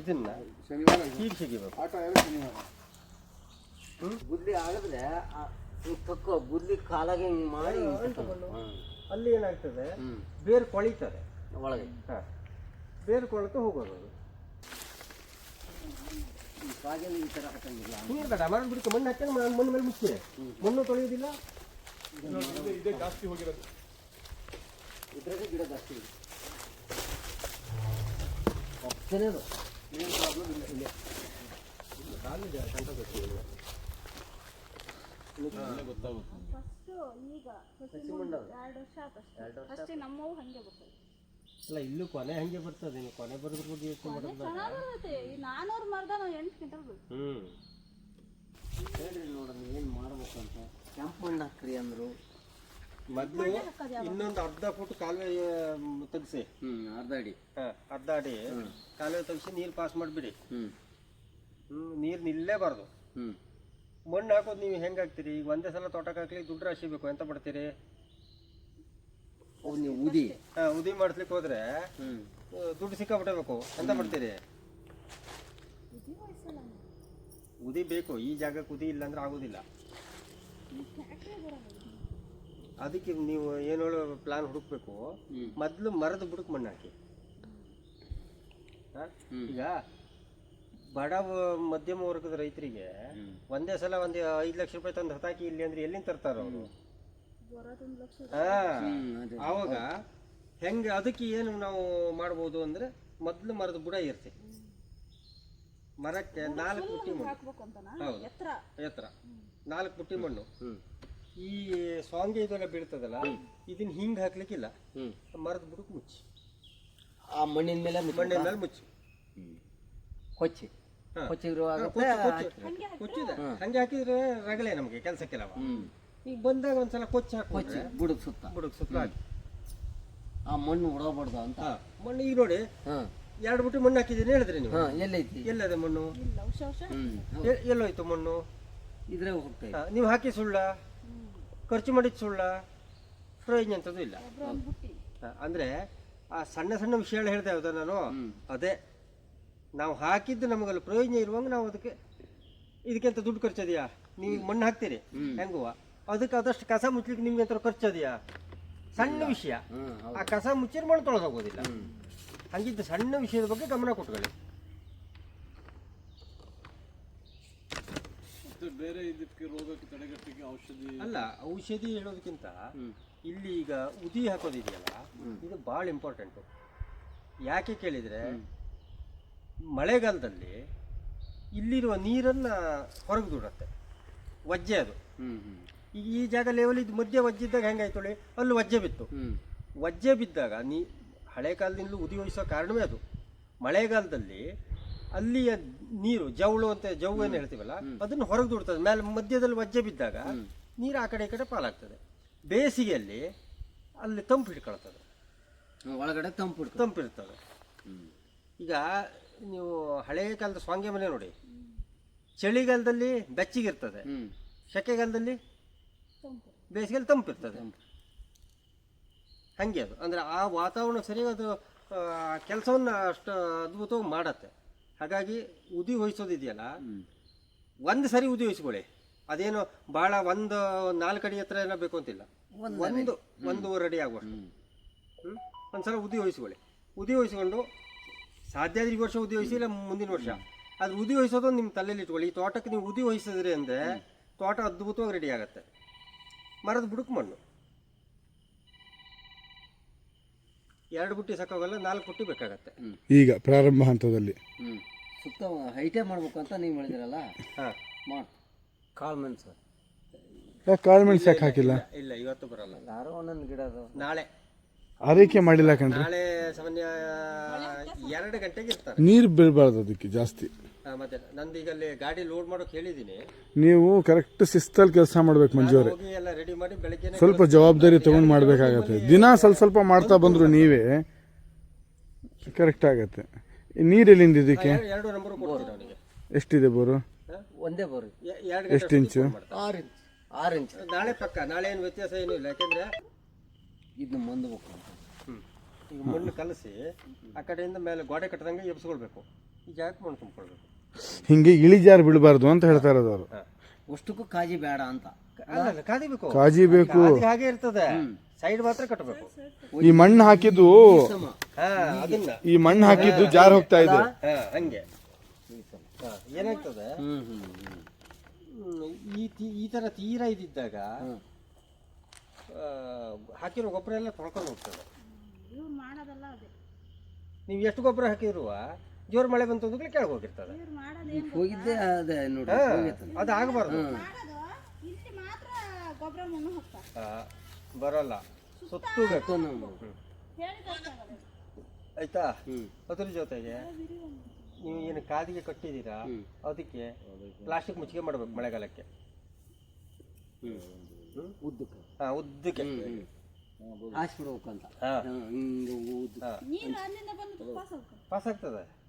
ಇದನ್ನ ಶನಿವಾರ ಆಟ ಎಲ್ಲ ಶನಿವಾರ. ಗುದ್ಲಿ ಆಗಿದ್ರೆ ತಕ್ಕೋ ಗುದ್ಲಿ ಕಾಲಾಗೆ ಹಿಂಗ್ ಮಾಡಿ ಅಲ್ಲಿ ಏನಾಗ್ತದೆ? ಬೇರು ಕೊಳಿತದೆ. ಒಳಗೆ. ಬೇರು ಕೊಳಕ್ಕೆ ಹೋಗೋದು ಅದು. ಈ ಕಾಗೆಲ್ಲ ಈ ತರ ಹಾಕಂಗಿಲ್ಲ. ನೀರು ಬೇಡ ಮರ ಬಿಡ್ಕೊ ಮಣ್ಣು ಹಾಕಿ ಮಣ್ಣು ಮೇಲೆ ಮುಚ್ಚಿದೆ. ಮಣ್ಣು ತೊಳೆಯೋದಿಲ್ಲ? ಇದ್ರಾಗೆ ಗಿಡ ಜಾಸ್ತಿ ಇದೆ. ಒಪ್ತೇನೆ ಅಲ್ಲ ಇಲ್ಲೂ ಕೊನೆ ಹಂಗೆ ಬರ್ತದೆ ನೀವು ಕೊನೆ ಬರೋದ್ರ ಬಗ್ಗೆ ಯೋಚನೆ ಮಾಡೋದು ನಾನೂರು ಮರದ ನಾವು ಎಂಟು ಕ್ವಿಂಟಲ್ ಹ್ಞೂ ಹ್ಮ್. ಹೇಳ್ರಿ ನೋಡೋಣ ಏನು ಮಾಡ್ಬೇಕಂತ? ಅಂತ ಕೆಂಪು ಮಣ್ಣು ಹಾಕ್ರಿ ಅಂದರು. ಮೊದಲು ಇನ್ನೊಂದು ಅರ್ಧ ಫುಟ್ ಕಾಲುವೆ ತೆಗ್ಸಿ. ಹ್ಞೂ ಅರ್ಧ ಅಡಿ. ಹಾ, ಅರ್ಧ ಅಡಿ. ಕಾಲುವೆ ತೆಗ್ಸಿ ನೀರು ಪಾಸ್ ಮಾಡಿಬಿಡಿ. ಹ್ಞೂ ಹ್ಮ್ ನೀರು ನಿಲ್ಲೇಬಾರ್ದು ಹ್ಞೂ ಮಣ್ಣು ಹಾಕೋದು ನೀವು ಹೆಂಗೆ ಹಾಕ್ತೀರಿ? ಈಗ ಒಂದೇ ಸಲ ತೋಟಕ್ಕೆ ಹಾಕ್ಲಿ ದುಡ್ಡು ರಾಶಿ ಬೇಕು ಎಂತ ಪಡ್ತೀರಿ ಅವು ನೀವು ಉದಿ ಹಾ, ಉದಿ ಮಾಡಿಸ್ಲಿಕ್ಕೆ ಹೋದ್ರೆ ದುಡ್ಡು ಸಿಕ್ಕಾಬಿಟ್ಟಬೇಕು ಎಂತ ಮಾಡ್ತೀರಿ? ಉದಿ ಬೇಕು. ಈ ಜಾಗಕ್ಕೆ ಉದಿ ಇಲ್ಲ ಅಂದ್ರೆ ಆಗೋದಿಲ್ಲ ಅದಕ್ಕೆ ನೀವು ಏನೋ ಪ್ಲಾನ್ ಹುಡುಕ್ಬೇಕು. ಮೊದಲು ಮರದ ಬುಡಕ್ಕೆ ಮಣ್ಣು ಹಾಕಿ. ಈಗ ಬಡ ಮಧ್ಯಮ ವರ್ಗದ ರೈತರಿಗೆ ಒಂದೇ ಸಲ ಒಂದು ಐದು ಲಕ್ಷ ರೂಪಾಯಿ ತಂದು ಹತಾಕಿ ಇಲ್ಲಿ ಅಂದ್ರೆ ಎಲ್ಲಿಂದ ತರ್ತಾರ ಅವರು. ಆವಾಗ ಹೆಂಗೆ ಅದಕ್ಕೆ ಏನು ನಾವು ಮಾಡ್ಬೋದು ಅಂದ್ರೆ ಮೊದಲು ಮರದ ಬುಡ ಇರ್ತಿ. ಮರಕ್ಕೆ ನಾಲ್ಕು ಪುಟ್ಟಿ ಮಣ್ಣು. ಹೌದು. ಎತ್ತರ? ನಾಲ್ಕು ಪುಟ್ಟಿ ಮಣ್ಣು. ಹ್ಞೂ ಈ ಸ್ವಾಂಗೆ ಇದೆಲ್ಲ ಬೀಳ್ತದಲ್ಲ ಇದನ್ನ ಹಿಂಗೆ ಹಾಕ್ಲಿಕ್ಕಿಲ್ಲ. ಹ್ಞೂ ಮರದ ಬುಡಕ್ಕೆ ಮುಚ್ಚಿ. ಆ ಮಣ್ಣಿನ ಮೇಲೆ ಮಣ್ಣಿನ ಮೇಲೆ ಮುಚ್ಚಿ. ಕೊಚ್ಚಿ. ಕೊಚ್ಚಿರುವಾಗ ಕೊಚ್ಚಿ ಕೊಚ್ಚಿ ಕೊಚ್ಚಿದೆ. ಹಂಗೆ ಹಾಕಿದ್ರೆ ರಗಳೆ ನಮಗೆ ಕೆಲಸಕ್ಕೆಲ್ಲ. ಈಗ ಬಂದಾಗ ಒಂದ್ಸಲ ಕೊಚ್ಚಿ ಕೊಚ್ಚಿ ಹಾಕಿ ಬುಡದ ಸುತ್ತ. ಬುಡಕ್ಕೆ ಸುತ್ತ ಹಾಕಿ. ಆ ಮಣ್ಣು ಉಡಬಾರ್ದು ಅಂತ? ಮಣ್ಣು ಈಗ ನೋಡಿ ಎರಡು ಬುಟ್ಟಿ ಮಣ್ಣು ಹಾಕಿದ್ದೀನಿ ಹೇಳಿದ್ರಿ ನೀವು. ಎಲ್ಲೈತಿ? ಎಲ್ಲದೆ ಮಣ್ಣು? ಎಲ್ಲೋಯ್ತು ಮಣ್ಣು? ಇದ್ರೆ ಹೋಗ್ತಾ ನೀವು ಹಾಕಿ ಸುಳ್ಳ? ಖರ್ಚು ಮಾಡಿದ ಸುಳ್ಳ ಪ್ರಯೋಜನ ಅಂತದ್ದು ಇಲ್ಲ. ಹಾ, ಅಂದ್ರೆ ಆ ಸಣ್ಣ ಸಣ್ಣ ವಿಷಯಗಳು ಹೇಳ್ತಾ ಹೌದಾ ನಾನು. ಅದೇ ನಾವು ಹಾಕಿದ್ದು ನಮಗಲ್ಲಿ ಪ್ರಯೋಜನ ಇರುವಂಗ ನಾವು ಅದಕ್ಕೆ ಇದಕ್ಕೆಂತ ದುಡ್ಡು ಖರ್ಚದಿಯಾ? ನೀವು ಮಣ್ಣು ಹಾಕ್ತೀರಿ. ಹೆಂಗುವ? ಅದಕ್ಕೆ ಅದಷ್ಟು ಕಸ ಮುಚ್ಚಲಿಕ್ಕೆ ನಿಮ್ಗೆ ಅಂತ ಖರ್ಚದಿಯಾ? ಸಣ್ಣ ವಿಷಯ. ಆ ಕಸ ಮುಚ್ಚಿರ್ ಮಣ್ಣು ತೊಳೆದೋಗೋದಿಲ್ಲ ಹಂಗಿದ್ದು ಸಣ್ಣ ವಿಷಯದ ಬಗ್ಗೆ ಗಮನ ಕೊಟ್ಕೊಳ್ಳಿ. ಬೇರೆ ಇದಕ್ಕೆ ರೋಗಕ್ಕೆ ತಡೆಗಟ್ಟಲಿಕ್ಕೆ ಔಷಧಿ ಅಲ್ಲ ಔಷಧಿ ಹೇಳೋದಕ್ಕಿಂತ ಇಲ್ಲಿ ಈಗ ಉದಿ ಹಾಕೋದಿದೆಯಲ್ಲ ಇದು ಭಾಳ ಇಂಪಾರ್ಟೆಂಟು ಯಾಕೆ ಕೇಳಿದರೆ ಮಳೆಗಾಲದಲ್ಲಿ ಇಲ್ಲಿರುವ ನೀರನ್ನು ಹೊರಗೆ ದೂಡತ್ತೆ ವಜ್ಜೆ ಅದು. ಈಗ ಈ ಜಾಗ ಲೆವೆಲ್ ಇದು ಮಧ್ಯೆ ವಜ್ಜೆ ಇದ್ದಾಗ ಹೆಂಗಾಯ್ತು ಅಲ್ಲಿ ವಜ್ಜೆ ಬಿತ್ತು. ವಜ್ಜೆ ಬಿದ್ದಾಗ ನೀ ಹಳೆ ಕಾಲದಿಂದಲೂ ಉದಿ ವಹಿಸೋ ಕಾರಣವೇ ಅದು. ಮಳೆಗಾಲದಲ್ಲಿ ಅಲ್ಲಿಯ ನೀರು ಜವಳು ಅಂತ ಜವು ಏನು ಹೇಳ್ತೀವಲ್ಲ ಅದನ್ನು ಹೊರಗೆ ದುಡ್ತದೆ. ಮೇಲೆ ಮಧ್ಯದಲ್ಲಿ ವಜ್ಜೆ ಬಿದ್ದಾಗ ನೀರು ಆ ಕಡೆ ಈ ಕಡೆ ಪಾಲಾಗ್ತದೆ. ಬೇಸಿಗೆಯಲ್ಲಿ ಅಲ್ಲಿ ತಂಪು ಹಿಡ್ಕೊಳ್ತದೆ. ಒಳಗಡೆ ತಂಪು ತಂಪು ತಂಪಿರ್ತದೆ ಈಗ ನೀವು ಹಳೆಯ ಕಾಲದ ಸ್ವಾಂಗ್ಯ ಮನೆ ನೋಡಿ. ಚಳಿಗಾಲದಲ್ಲಿ ಬೆಚ್ಚಗಿರ್ತದೆ. ಸೆಕೆಗಾಲದಲ್ಲಿ ತಂಪು ಬೇಸಿಗೆಯಲ್ಲಿ ತಂಪಿರ್ತದೆ ಹಾಗೆ ಅದು. ಅಂದರೆ ಆ ವಾತಾವರಣ ಸರಿಯಾಗಿ ಅದು ಕೆಲಸವನ್ನು ಅಷ್ಟು ಅದ್ಭುತವಾಗಿ ಮಾಡತ್ತೆ. ಹಾಗಾಗಿ ಉದಿ ಹೊಯ್ಸೋದಿದೆಯಲ್ಲ ಒಂದು ಸರಿ ಉದಿ ಹೊಯ್ಸ್ಕೊಳ್ಳಿ. ಅದೇನು ಭಾಳ ಒಂದು ನಾಲ್ಕು ಅಡಿ ಹತ್ರ ಏನೋ ಬೇಕು ಅಂತಿಲ್ಲ. ಒಂದು ಒಂದೂವರೆ ಅಡಿ ಆಗುವಷ್ಟು. ಒಂದು ಸಲ ಉದಿ ಹೊಯ್ಸ್ಕೊಳ್ಳಿ. ಉದಿ ಹೊಯ್ಸ್ಕೊಂಡು ಸಾಧ್ಯ ಆದ್ರೆ ಈ ವರ್ಷ ಉದಿ ಹೊಯ್ಸಿ ಇಲ್ಲ ಮುಂದಿನ ವರ್ಷ? ಅದು ಉದಿ ಹೊಯ್ಸೋದು ನಿಮ್ಮ ತಲೆಯಲ್ಲಿ ಇಟ್ಕೊಳ್ಳಿ. ಈ ತೋಟಕ್ಕೆ ನೀವು ಉದಿ ಹೊಯ್ಸಿದ್ರಿ ಅಂದರೆ ತೋಟ ಅದ್ಭುತವಾಗಿ ರೆಡಿ ಆಗುತ್ತೆ. ಮರದ ಬುಡುಕು ಮಣ್ಣು. ಎರಡು ಬುಟ್ಟಿ ಸಾಕಾಗಲ್ಲ ನಾಲ್ಕು ಬುಟ್ಟಿ ಬೇಕಾಗತ್ತೆ. ಈಗ ಪ್ರಾರಂಭ ಹಂತದಲ್ಲಿ. ಹ್ಞೂ ಸುತ್ತ ಹೈಟೇ ಮಾಡ್ಬೇಕು ಅಂತ ನೀವು ಹೇಳಿದಿರಲ್ಲ? ಹಾಂ. ಮಾಡಿ. ಕಾಳು ಮೆಣಸು. ಕಾಳು ಮೆಣಸು ಯಾಕೆ ಹಾಕಿಲ್ಲ? ಇಲ್ಲ ಇವತ್ತು ಬರಲ್ಲ. ಯಾರೋ ಒಂದೊಂದು ಗಿಡ ಅದು. ನಾಳೆ. ಆರೈಕೆ ಮಾಡಿಲ್ಲ ಕಣ್ರಿ. ನಾಳೆ ಸಾಮಾನ್ಯ ಎರಡು ಗಂಟೆಗೆ ಇರ್ತಾರೆ. ನೀರು ಬೀಳಬಾರ್ದು ಅದಕ್ಕೆ ಜಾಸ್ತಿ. ಹಾ, ಮತ್ತೆ ನಂದು ಈಗ ಅಲ್ಲಿ ಗಾಡಿ ಲೋಡ್ ಮಾಡೋಕೆ ಹೇಳಿದ್ದೀನಿ ನೀವು ಕರೆಕ್ಟ್ ಶಿಸ್ತಲ್ಲಿ ಕೆಲಸ ಮಾಡ್ಬೇಕು ಮಂಜು ಅವರೇ ಹೋಗಿ ಎಲ್ಲ ರೆಡಿ ಮಾಡಿ ಬೆಳಗ್ಗೆ ಸ್ವಲ್ಪ ಜವಾಬ್ದಾರಿ ತಗೊಂಡು ಮಾಡ್ಬೇಕಾಗತ್ತೆ. ದಿನ ಸ್ವಲ್ಪ ಸ್ವಲ್ಪ ಮಾಡ್ತಾ ಬಂದ್ರು ನೀವೇ. ಕರೆಕ್ಟ್ ಆಗತ್ತೆ. ನೀರು ಎಲ್ಲಿಂದ ಇದಕ್ಕೆ? ಎರಡು ನಂಬರ್ ಕೊಡ್ತೀನಿ ಅವನಿಗೆ? ಎಷ್ಟಿದೆ ಬೋರು? ಒಂದೇ ಬೋರು. ಎರಡು ಎಷ್ಟು ಇಂಚು? ಆರು ಇಂಚ್. ಆರು ಇಂಚ್. ನಾಳೆ ಪಕ್ಕ ನಾಳೆ ಏನು ವ್ಯತ್ಯಾಸ ಏನು ಇಲ್ಲ ಯಾಕೆಂದ್ರೆ ಇದನ್ನ ಮುಂದೆ ಹ್ಞೂ ಈಗ ಮಣ್ಣು ಕಲಸಿ ಆ ಕಡೆಯಿಂದ ಮೇಲೆ ಗೋಡೆ ಕಟ್ಟದಂಗೆ ಎಬ್ಸ್ಕೊಳ್ಬೇಕು. ಈ ಜಾಗಕ್ಕೆ ಮಣ್ಣು ತುಂಬಿಕೊಳ್ಬೇಕು. ಹಿಂಗೆ ಇಳಿಜಾರು ಬಿಡಬಾರ್ದು ಅಂತ ಹೇಳ್ತಾ ಇರೋದು ಅವರು. ಅಷ್ಟಕ್ಕೂ ಕಾಜಿ ಬೇಡ ಅಂತ. ಅಲ್ಲ ಬೇಕು ಕಾದಿಬೇಕು. ಕಾಜಿ ಬೇಕು. ಹಾಗೆ ಇರ್ತದೆ. ಸೈಡ್ ಮಾತ್ರ ಕಟ್ಟಬೇಕು. ಈ ಮಣ್ಣು ಹಾಕಿದ್ದು ಹಾ ಅದನ್ನ. ಈ ಮಣ್ಣು ಹಾಕಿದ್ದು ಜಾರ್ ಹೋಗ್ತಾ ಇದೆ. ಹಾ ಹಂಗೆ. ಹಾ, ಏನಾಗ್ತದೆ? ಈ ತಿ- ಈ ತರ ತೀರ ಇದ್ದಿದ್ದಾಗ ಆ, ಹಾಕಿರೋ ಗೊಬ್ಬರ ಎಲ್ಲ ತೊಳ್ಕೊಂಡು ಹೋಗ್ತದೆ. ಇವ್ರು ಮಾಡೋದಲ್ಲ ಅದೇ. ನೀವು ಎಷ್ಟು ಗೊಬ್ಬರ ಹಾಕಿರುವ ಜೋರು ಮಳೆ ಬಂತು ಅಂದ್ರೆ ಕೆಳಗೆ ಹೋಗಿರ್ತದೆ. ಇವ್ರು ಹೋಗಿದ್ದೆ ಅದೇ ನೋಡಿ ಹಾ, ಅದು ಆಗಬಾರ್ದು. ಮಾಡೋದು ಇಲ್ಲಿ ಮಾತ್ರ ಗೊಬ್ಬರ ಮಣ್ಣು ಹೋಗ್ತಾರೆ ಬರಲ್ಲ. ಸುತ್ತು. ಆಯ್ತಾ? ಅದ್ರ ಜೊತೆಗೆ ನೀವು ಏನು ಕಾದಿಗೆ ಕಟ್ಟಿದ್ದೀರಾ? ಅದಕ್ಕೆ ಪ್ಲಾಸ್ಟಿಕ್ ಮುಚ್ಚಿಗೆ ಮಾಡಬೇಕು ಮಳೆಗಾಲಕ್ಕೆ. ಉದ್ದಕ್ಕೆ. ಹಾಂ ಉದ್ದಕ್ಕೆ. ಹಾಸ್ಬಿಡ್ಬೇಕು ಅಂತ ಹಾ. ಹಿಂಗೆ ಉದ್ದ ಹಾ. ನೀರು ಬಂದು ಪಾಸ್ ಆಗ್ತದೆ?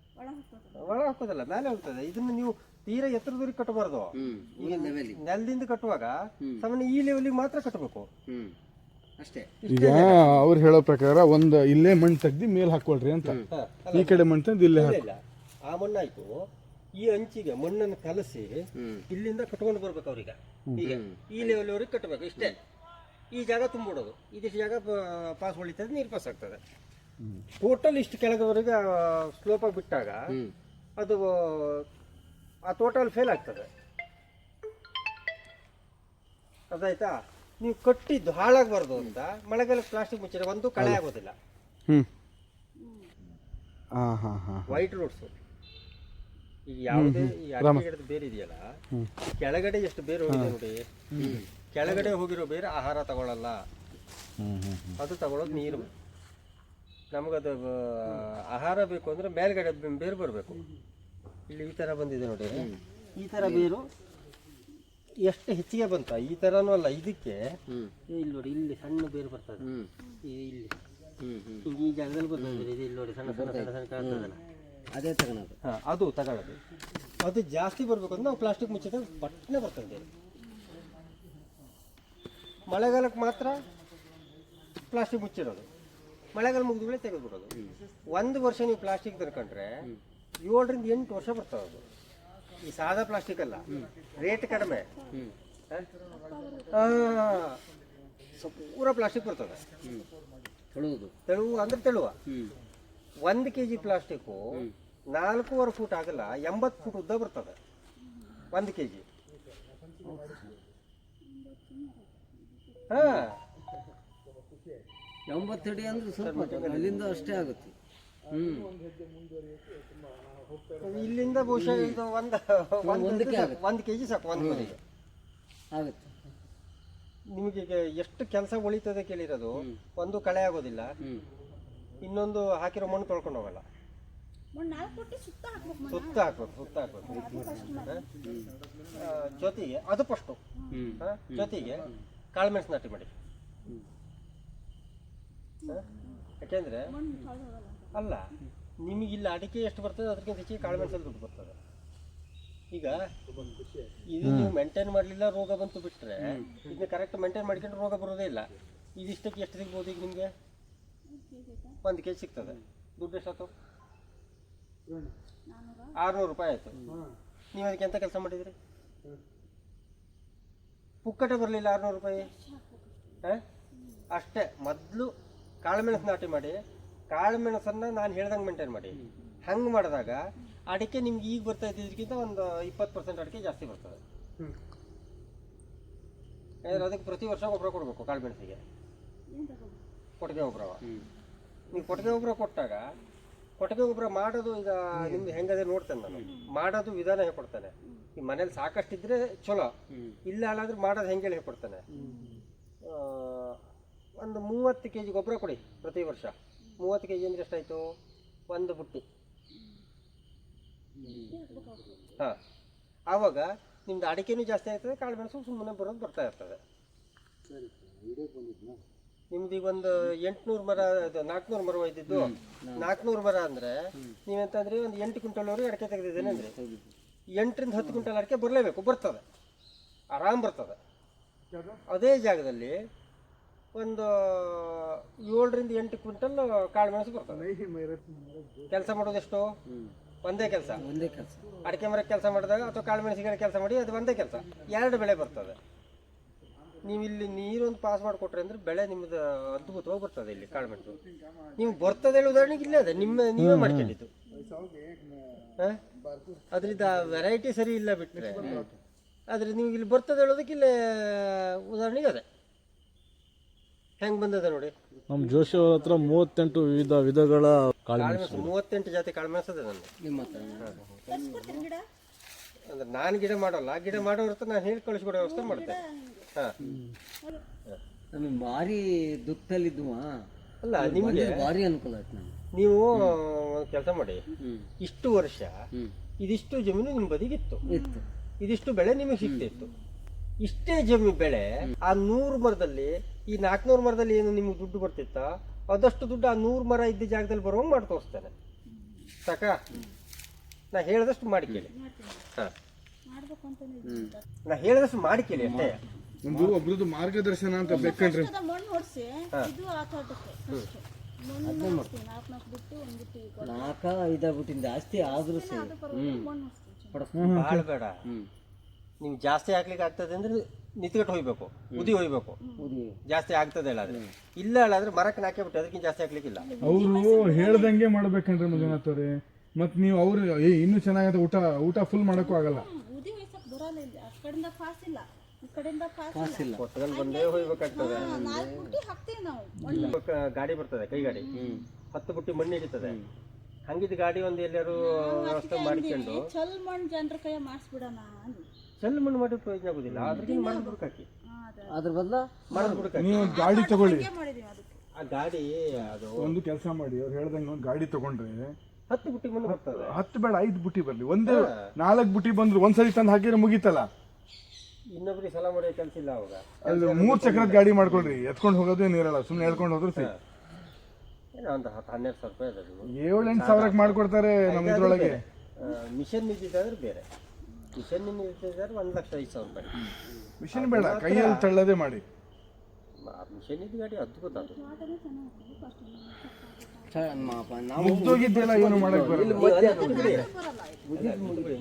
ಒಳ ಹಾಕೋದಲ್ಲ ಮೇಲೆ ಹೋಗ್ತದೆ. ಇದನ್ನ ನೀವು ತೀರಾ ಎತ್ತರದವರೆಗೆ ಕಟ್ಟಬಾರ್ದು. ನೆಲದಿಂದ ಕಟ್ಟುವಾಗ ಸಾಮಾನ್ಯ ಈ ಲೆವೆಲಿಗೆ ಮಾತ್ರ ಕಟ್ಟಬೇಕು. ಈಗ ಅವ್ರು ಹೇಳೋ ಪ್ರಕಾರ ಒಂದು ಇಲ್ಲೇ ಮಣ್ಣು ತೆಗ್ದು ಮೇಲೆ ಹಾಕೊಳ್ರಿ ಅಂತ. ಈ ಕಡೆ ಮಣ್ಣು ತೆಗ್ದು ಇಲ್ಲೇ ಹಾಕಿ ಇಲ್ಲ. ಆ ಮಣ್ಣಾಯ್ತು ಈ ಅಂಚಿಗೆ ಮಣ್ಣನ್ನು ಕಲಸಿ ಇಲ್ಲಿಂದ ಕಟ್ಕೊಂಡು ಬರ್ಬೇಕು ಅವ್ರಿಗೆ. ಈಗ ಈ ಅವ್ರಿಗೆ ಕಟ್ಟಬೇಕು ಇಷ್ಟೇ. ಈ ಜಾಗ ತುಂಬಿಡೋದು. ಇದಿಷ್ಟು ಜಾಗ ಪಾಸ್ ಹೊಳಿತದೆ ನೀರು ಪಾಸ್ ಆಗ್ತದೆ. ಟೋಟಲ್ ಇಷ್ಟು ಕೆಳಗವರೆಗೆ ಸ್ಲೋಪಾಗಿ ಬಿಟ್ಟಾಗ ಅದು ಆ ಟೋಟಲ್ ಫೇಲ್ ಆಗ್ತದೆ. ಅದಾಯ್ತಾ? ನೀವು ಕಟ್ಟಿದ್ದು ಹಾಳಾಗಬಾರ್ದು ಅಂತ ಮಳೆಗಾಲ ಪ್ಲಾಸ್ಟಿಕ್ ಮುಚ್ಚಿದ್ರೆ ಒಂದು ಕಳೆ ಆಗೋದಿಲ್ಲ. ಹ್ಞೂ ಹಾಂ ಹಾಂ ಹಾಂ ವೈಟ್ ರೋಡ್ಸು ಈಗ ಯಾವುದೇ ಈ ಅಡಿಕೆ ಗಿಡದ ಬೇರೆ ಇದೆಯಲ್ಲ ಕೆಳಗಡೆ ಎಷ್ಟು ಬೇರೆ ಹೋಗಿದೆ ನೋಡಿ. ಕೆಳಗಡೆ ಹೋಗಿರೋ ಬೇರೆ ಆಹಾರ ತಗೊಳ್ಳಲ್ಲ ಅದು ತಗೊಳ್ಳೋದು ನೀರು. ನಮಗದು ಆಹಾರ ಬೇಕು ಅಂದ್ರೆ ಮೇಲ್ಗಡೆ ಬೇರು ಬರಬೇಕು. ಇಲ್ಲಿ ಈ ಥರ ಬಂದಿದೆ ನೋಡಿ. ಈ ಥರ ಬೇರು. ಎಷ್ಟು ಹೆಚ್ಚಿಗೆ ಬಂತ ಈ ಥರನೂ ಅಲ್ಲ ಇದಕ್ಕೆ ಇಲ್ಲಿ ನೋಡಿ ಇಲ್ಲಿ ಸಣ್ಣ ಬೇರು ಬರ್ತದೆ. ಇಲ್ಲಿ. ಹಿಂಗೆ ಈ ಜಾಗದಲ್ಲಿ ಬರ್ತದೆ ಇದು ಇಲ್ಲಿ ನೋಡಿ ಸಣ್ಣ ಸಣ್ಣ ಸಣ್ಣ ಸಣ್ಣ ಕಾಣ್ತದಲ್ಲ. ಅದೇ ತಗೊಳೋದು. ಹಾಂ ಅದು ತಗೊಳ್ಳೋದು. ಅದು ಜಾಸ್ತಿ ಬರಬೇಕು ಅಂದ್ರೆ ನಾವು ಪ್ಲಾಸ್ಟಿಕ್ ಮುಚ್ಚಿದಾಗ ಬಟ್ಟನೆ ಬರ್ತದೆ ಮಳೆಗಾಲಕ್ಕೆ ಮಾತ್ರ ಪ್ಲಾಸ್ಟಿಕ್ ಮುಚ್ಚಿರೋದು. ಮಳೆಗಾಲ ಮುಗಿದ್ಮೇಲೆ ತೆಗೆದುಬಿಡೋದು. ಒಂದು ವರ್ಷ ನೀವು ಪ್ಲಾಸ್ಟಿಕ್ ತರ್ಕೊಂಡ್ರೆ ಏಳರಿಂದ ಎಂಟು ವರ್ಷ ಬರ್ತದೆ ಅದು. ಈ ಸಾದಾ ಪ್ಲಾಸ್ಟಿಕ್ ಅಲ್ಲ. ರೇಟ್ ಕಡಿಮೆ. ಪೂರ ಪ್ಲಾಸ್ಟಿಕ್ ಬರ್ತದೆ. ಹ್ಮ್. ತೆಳುವು ಅಂದ್ರೆ ತೆಳುವ. ಒಂದ್ ಕೆ ಜಿ ಪ್ಲಾಸ್ಟಿಕ್ಕು ನಾಲ್ಕೂವರೆ ಫೂಟ್ ಆಗಲ್ಲ ಎಂಬತ್ತು ಫೂಟ್ ಉದ್ದ ಬರ್ತದೆ. ಒಂದು ಕೆ ಜಿ ಹಾಂ ಎಂಬತ್ತಡಿ ಅಂದ್ರೆ ಸ್ವಲ್ಪ ಅಲ್ಲಿಂದ ಅಷ್ಟೇ ಆಗುತ್ತೆ. ಹ್ಮ್. ಇಲ್ಲಿಂದ ಬಹುಶಃ ಇದು ಒಂದು ಒಂದಕ್ಕೆ ಒಂದು ಒಂದು ಕೆ ಜಿ ಸಾಕು ಒಂದು ಮನೆಗೆ. ಆಗುತ್ತೆ. ನಿಮಗೆ ಈಗ ಎಷ್ಟು ಕೆಲಸ ಉಳಿತದೆ ಕೇಳಿರೋದು ಒಂದು ಕಳೆ ಆಗೋದಿಲ್ಲ. ಇನ್ನೊಂದು ಹಾಕಿರೋ ಮಣ್ಣು ತೊಳ್ಕೊಂಡು ಹೋಗಲ್ಲ. ಸುತ್ತ ಹಾಕ್ಬೇಕು ಮಣ್ಣು. ಸುತ್ತ ಹಾಕ್ಬೇಕು? ಜೊತೆಗೆ ಅದು ಪಸ್ಟು ಜೊತೆಗೆ ಕಾಳು ಕಾಳುಮೆಣಸು ನಾಟಿ ಮಾಡಿ? ಯಾಕೆಂದ್ರೆ. ಅಲ್ಲ ನಿಮಗೆ ಇಲ್ಲಿ ಅಡಿಕೆ ಎಷ್ಟು ಬರ್ತದೆ ಅದಕ್ಕಿಂತ ಹೆಚ್ಚಿಗೆ ಕಾಳುಮೆಣಸಲ್ಲಿ ದುಡ್ಡು ಬರ್ತದೆ. ಈಗ ಇದು ನೀವು ಮೇಂಟೈನ್ ಮಾಡಲಿಲ್ಲ ರೋಗ ಬಂತು ಬಿಟ್ಟರೆ ಇದನ್ನ ಕರೆಕ್ಟ್ ಮೇಂಟೈನ್ ಮಾಡ್ಕೊಂಡ್ರೆ ರೋಗ ಬರೋದೇ ಇಲ್ಲ. ಇದಿಷ್ಟಕ್ಕೆ ಎಷ್ಟು ಸಿಗ್ಬೋದು ಈಗ ನಿಮಗೆ? ಒಂದು ಕೆ ಜಿ ಸಿಗ್ತದೆ. ದುಡ್ಡು ಎಷ್ಟಾಯ್ತು ಆರುನೂರು ರೂಪಾಯಿ ಆಯಿತು. ನೀವು ಅದಕ್ಕೆ ಎಂತ ಕೆಲಸ ಮಾಡಿದ್ರಿ? ಪುಕ್ಕಟೆ ಬರಲಿಲ್ಲ ಆರುನೂರು ರೂಪಾಯಿ? ಹಾಂ? ಅಷ್ಟೇ. ಮೊದಲು ಕಾಳುಮೆಣಸು ನಾಟಿ ಮಾಡಿ ಕಾಳುಮೆಣಸನ್ನು ನಾನು ಹೇಳ್ದಂಗೆ ಮೇಂಟೈನ್ ಮಾಡಿ. ಹಂಗೆ ಮಾಡಿದಾಗ ಅಡಿಕೆ ನಿಮ್ಗೆ ಈಗ ಬರ್ತಾ ಇದ್ದಿದ್ದಕ್ಕಿಂತ ಒಂದು ಇಪ್ಪತ್ತು ಪರ್ಸೆಂಟ್ ಅಡಿಕೆ ಜಾಸ್ತಿ ಬರ್ತದೆ. ಯಾಕಂದ್ರೆ ಅದಕ್ಕೆ ಪ್ರತಿ ವರ್ಷ ಗೊಬ್ಬರ ಕೊಡಬೇಕು ಕಾಳುಮೆಣಸಿಗೆ. ಕೊಟ್ಟಿಗೆ ಗೊಬ್ಬರ ನೀವು ಕೊಟ್ಟಿಗೆ ಗೊಬ್ಬರ ಕೊಟ್ಟಾಗ ಕೊಟ್ಟಿಗೆ ಗೊಬ್ಬರ ಮಾಡೋದು ಈಗ ನಿಮ್ದು ಹೆಂಗದೆ ನೋಡ್ತೇನೆ ನಾನು. ಮಾಡೋದು ವಿಧಾನ ಹೇಳ್ಕೊಡ್ತಾನೆ. ಈ ಮನೇಲಿ ಸಾಕಷ್ಟಿದ್ರೆ ಚಲೋ. ಇಲ್ಲ ಅಲ್ಲಾದ್ರೆ ಮಾಡೋದು ಹೆಂಗೆ ಹೇಳಿ ಹೇಳ್ಕೊಡ್ತಾನೆ ಆ, ಒಂದು ಮೂವತ್ತು ಕೆ ಜಿ ಗೊಬ್ಬರ ಕೊಡಿ ಪ್ರತಿ ವರ್ಷ. ಮೂವತ್ತು ಕೆ ಜಿ ಅಂದ್ರೆ ಎಷ್ಟಾಯಿತು? ಒಂದು ಬುಟ್ಟಿ. ಹಾಂ. ಆವಾಗ ನಿಮ್ದು ಅಡಿಕೆನೂ ಜಾಸ್ತಿ ಆಗ್ತದೆ ಕಾಳುಮೆಣಸು ಸುಮ್ಮನೆ ಬರೋದು ಬರ್ತಾ ಇರ್ತದೆ. ನಿಮ್ದು ಈಗ ಒಂದು ಎಂಟುನೂರು ಮರ ಅದು ನಾಲ್ಕುನೂರು ಮರ ಒಯ್ದಿದ್ದು. ನಾಲ್ಕುನೂರು ಮರ ಅಂದರೆ ನೀವೆಂತಂದ್ರೆ ಒಂದು ಎಂಟು ಕ್ವಿಂಟಲ್ವರೆಗೆ ಅಡಿಕೆ ತೆಗೆದಿದ್ದೇನೆ ಅಂದರೆ ಎಂಟರಿಂದ ಹತ್ತು ಕ್ವಿಂಟಲ್ ಅಡಿಕೆ ಬರಲೇಬೇಕು ಬರ್ತದೆ. ಆರಾಮ್ ಬರ್ತದೆ. ಅದೇ ಜಾಗದಲ್ಲಿ ಒಂದು ಏಳರಿಂದ ಎಂಟು ಕ್ವಿಂಟಲ್ ಕಾಳು ಮೆಣಸು ಬರ್ತದೆ. ಕೆಲಸ ಮಾಡೋದೆಷ್ಟು ಒಂದೇ ಕೆಲಸ. ಒಂದೇ ಕೆಲಸ. ಅಡಿಕೆ ಮರ ಕೆಲಸ ಮಾಡಿದಾಗ ಅಥವಾ ಕಾಳು ಮೆಣಸಿನ ಕೆಲಸ ಮಾಡಿ ಅದು ಒಂದೇ ಕೆಲಸ. ಎರಡು ಬೆಳೆ ಬರ್ತದೆ. ನೀವು ಇಲ್ಲಿ ನೀರೊಂದು ಪಾಸ್ ಮಾಡಿಕೊಟ್ರೆ ಅಂದ್ರೆ ಬೆಳೆ ನಿಮ್ದು ಅದ್ಭುತವಾಗಿ ಬರ್ತದೆ ಇಲ್ಲಿ ಕಾಳು ಮೆಣಸು. ನೀವು ಬರ್ತದೆ ಹೇಳಿ ಉದಾಹರಣೆಗೆ ಇಲ್ಲೇ ಅದೇ ನಿಮ್ಮ ನೀವೇ ಮಾಡ್ಕೊಂಡಿದ್ದು. ಅದರಿಂದ ಅದ್ರಿಂದ ವೆರೈಟಿ ಸರಿ ಇಲ್ಲ ಬಿಟ್ಟರೆ ಆದರೆ ನೀವು ಇಲ್ಲಿ ಬರ್ತದೆ ಹೇಳೋದಕ್ಕೆ ಇಲ್ಲೇ ಉದಾಹರಣೆಗೆ ಅದೇ. ಹೆಂಗ್ ಬಂದದ ನೋಡಿ? ನಮ್ಮ ಜೋಶಿ ಅವ್ರ ಹತ್ರ ಮೂವತ್ತೆಂಟು ವಿವಿಧ ವಿಧಗಳ ಕಾಳು ಕಾಳುಮೆಣಸು ಮೂವತ್ತೆಂಟು ಜಾತಿ ಕಾಳುಮೆಣಸು ಅದೇ ನಂದು. ನಿಮ್ಮ ಹತ್ರ. ತರ್ಸ್ಕೊಡ್ತೀನಿ ಅಂದ್ರೆ ನಾನು ಗಿಡ ಮಾಡಲ್ಲ ಗಿಡ ಮಾಡೋರ ಹತ್ರ ನಾನು ಹೇಳಿ ಕಳಿಸ್ಕೊಡೋ ವ್ಯವಸ್ಥೆ ಮಾಡ್ತೇನೆ. ಹಾಂ. ನಮಗೆ ಭಾರಿ ದುಃಖದಲ್ಲಿದ್ದುವ? ಅಲ್ಲ ನಿಮಗೆ ಭಾರಿ ಅನುಕೂಲ ಆಯ್ತು ನಮ್ಗೆ. ನೀವು ಕೆಲಸ ಮಾಡಿ. ಇಷ್ಟು ವರ್ಷ ಇದಿಷ್ಟು ಜಮೀನು ನಿಮ್ಮ ಬದಿಗಿತ್ತು. ಇತ್ತು. ಇದಿಷ್ಟು ಬೆಳೆ ನಿಮಗೆ ಸಿಗ್ತಿತ್ತು. ಇಷ್ಟೇ ಜಮೀನು ಬೆಳೆ. ಆ ನೂರು ಮರದಲ್ಲಿ ಈ ನಾಲ್ಕುನೂರು ಮರದಲ್ಲಿ ಏನು ನಿಮ್ಗೆ ದುಡ್ಡು ಬರ್ತಿತ್ತ? ಅದಷ್ಟು ದುಡ್ಡು ಆ ನೂರು ಮರ ಇದ್ದ ಜಾಗದಲ್ಲಿ ಬರುವಂಗೆ ಮಾಡಿ ತೋರಿಸ್ತೇನೆ. ಸಾಕ? ನಾ ಹೇಳ್ದಷ್ಟು ಮಾಡಿ ಕೇಳಿ. ಹಾಂ. ನಾ ಹೇಳಿದಷ್ಟು ಮಾಡಿ ಕೇಳಿ ಅಷ್ಟೇ. ಒಂದು ಒಬ್ರದ್ದು ಮಾರ್ಗದರ್ಶನ ಅಂತ ಬೇಕಂದ್ರೆ. ಮಣ್ಣು ಹೊಡ್ಸಿ ಇದು ಆ ತೋಟಕ್ಕೆ ನಾಲ್ಕು ನಾಲ್ಕು ಬಿಟ್ಟು ಒಂದು ಬಿಟ್ಟು ಈಗ ನಾಲ್ಕ ಐದಾಗ್ಬಿಟ್ಟಿನ ಜಾಸ್ತಿ ಆದ್ರೂ ಸರಿ. ಬೇಡ. ಹ್ಮ್. ನೀವು ಜಾಸ್ತಿ ಹಾಕ್ಲಿಕ್ಕೆ ಆಗ್ತದೆ ಅಂದ್ರೆ ನಿತ್ಕಟ್ಟು ಹೋಗ್ಬೇಕು ಉದಿ ಹೋಗ್ಬೇಕು ಜಾಸ್ತಿ ಆಗ್ತದೆ ಹೇಳಾದ್ರೆ ಇಲ್ಲ ಹೇಳಾದ್ರೆ ಮರಕ್ಕೆ ನಾಕೆ ಬಿಟ್ಟು ಅದಕ್ಕಿಂತ ಜಾಸ್ತಿ ಹಾಕ್ಲಿಕ್ಕಿಲ್ಲ ಅವರು ಹೇಳ್ದಂಗೆ ಮಾಡ್ಬೇಕಂದ್ರೆ ಮಂಜುನಾಥ್ ಅವ್ರೆ ಮತ್ ನೀವು ಅವ್ರು ಏ ಇನ್ನೂ ಚೆನ್ನಾಗಿದೆ ಊಟ ಊಟ ಫುಲ್ ಮಾಡಕ್ಕೂ ಆಗಲ್ಲ. ಉದಿ ವಯಸ್ಸಕ್ಕೆ ಬರಲ್ಲ ಇಲ್ಲಿ. ಆ ಕಡೆಯಿಂದ ಪಾಸ್ ಇಲ್ಲ. ಈ ಕಡೆಯಿಂದ ಪಾಸ್ ಇಲ್ಲ. ಕೊಟ್ಟದಲ್ಲಿ ಬಂದೇ ಹೋಗ್ಬೇಕಾಗ್ತದೆ ಹಾ, ನಾಲ್ಕು ಬುಟ್ಟಿ ಹಾಕ್ತೀವಿ ನಾವು. ಕ- ಗಾಡಿ ಬರ್ತದೆ ಕೈ ಗಾಡಿ. ಹತ್ತು ಬುಟ್ಟಿ ಮಣ್ಣು ಹಿಡಿತದೆ. ಹಂಗಿದ್ ಗಾಡಿ ಒಂದು ಎಲ್ಲರೂ ವ್ಯವಸ್ಥೆ ಮಾಡ್ಕೊಂಡು. ಚಲ್ ಮಣ್ಣು ಜನರ ಮಾಡಿಸ್ಬಿಡೋಣ ಅಂದ್ವಿ. ಚೆಲ್ಲು ಮಣ್ಣು ಮಾಡಿ ಪ್ರಯೋಜನ ಆಗುದಿಲ್ಲ. ಅದ್ರಿಗೆ ಮಣ್ಣು ಬುಡಕ್ ಹಾಕಿ ಹಾ, ಅದೇ. ಅದ್ರ ಬದಲ ಮಣ್ಣು ಹುಡುಕಿ ನೀವು ಒಂದು ಗಾಡಿ ತಗೊಳ್ಳಿ. ಮಾಡಿದೀವಿ ಅದಕ್ಕೆ. ಆ ಗಾಡಿ ಅದು ಒಂದು ಕೆಲಸ ಮಾಡಿ ಅವ್ರು ಹೇಳ್ದಂಗೆ ಒಂದು ಗಾಡಿ ತಗೊಂಡ್ರೆ ಹತ್ತು ಬುಟ್ಟಿ ಮಣ್ಣು ಬರ್ತದೆ. ಹತ್ತು ಬೇಡ ಐದು ಬುಟ್ಟಿ ಬರ್ಲಿ. ಒಂದು ನಾಲ್ಕು ಬುಟ್ಟಿ ಬಂದ್ರು ಒಂದ್ಸರಿ ತಂದು ಹಾಕಿದ್ರೆ ಮುಗೀತಲ್ಲ? ಇನ್ನೊಬ್ರಿಗೆ ಸಲ ಮಾಡಿ ಕೆಲಸ ಇಲ್ಲ ಅವಾಗ. ಅಲ್ಲಿ ಮೂರು ಚಕ್ರದ ಗಾಡಿ ಮಾಡ್ಕೊಳ್ರಿ. ಎತ್ಕೊಂಡು ಹೋಗೋದು ಏನಿರಲ್ಲ ಸುಮ್ಮನೆ ಹೇಳ್ಕೊಂಡು ಹೋದ್ರೆ ಸರಿ. ಏನೋ ಒಂದು ಹತ್ತು ಹನ್ನೆರಡು ಸಾವಿರ ರೂಪಾಯಿ ಅದ ಏಳು ಎಂಟು ಸಾವಿರಕ್ಕೆ ಮಾಡ್ಕೊಡ್ತಾರೆ ನಮ್ಮ ಇದ್ರೊಳಗೆ. ಮಿಷನ್ ಇದ್ದಿದ್ದಾದ್ರೆ ಬೇರೆ. ಮಿಷನ್ ಇದ್ದಿದ್ದಾರೆ ಒಂದು ಲಕ್ಷ ಐದು ಸಾವಿರ ರೂಪಾಯಿ. ಮಿಷನ್ ಬೇಡ ಕೈಯಲ್ಲಿ ತಳ್ಳದೆ ಮಾಡಿ. ಆ ಮಿಷನ್ ಗಾಡಿ ಅದ್ಭುತ ಅದು. ಮುಗ್ದೋಗಿದ್ದೆಲ್ಲ ಏನು ಮಾಡಕ್ ಬರಲ್ಲ.